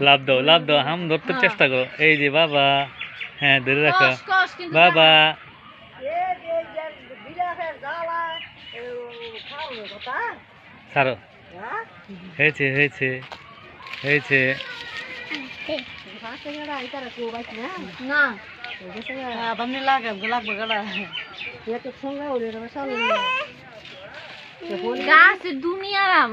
লাভ দাও লাভ দাও হাম ধরতে হ্যাঁ। চেষ্টা করো। এই যে বাবা হ্যাঁ ধরে রাখো। বাবা। ছাড়ো। হয়েছে হয়েছে হয়েছে। না। গাছ দুনিয়ার আম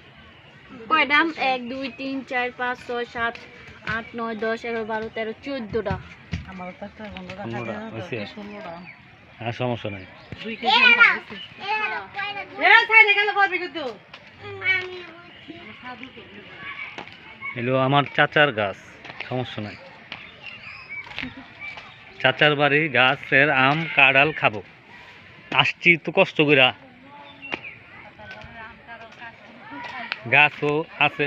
কয়টা এক দুই তিন চার পাঁচ ছয় সাত আট নয় দশ এগারো বারো তেরো চোদ্দটা। সমস্যা নাই। আমার চাচার গাছ সমস্যা নাই। চাচার বাড়ি গাছের আম কাঁড়াল খাব। আসছি তো কষ্ট কইরা। গাছও আছে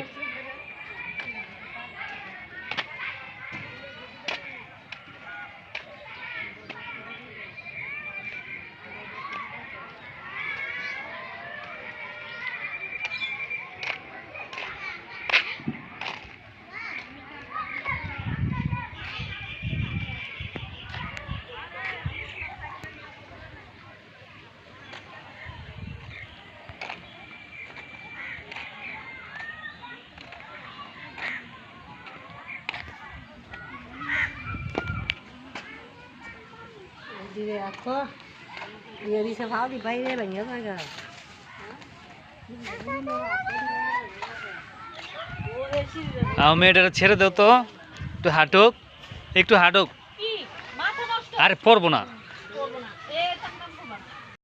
আমার মেয়েটা ছেড়ে দাও তো। একটু হাঁটুক একটু হাঁটুক। আরে পড়ব না।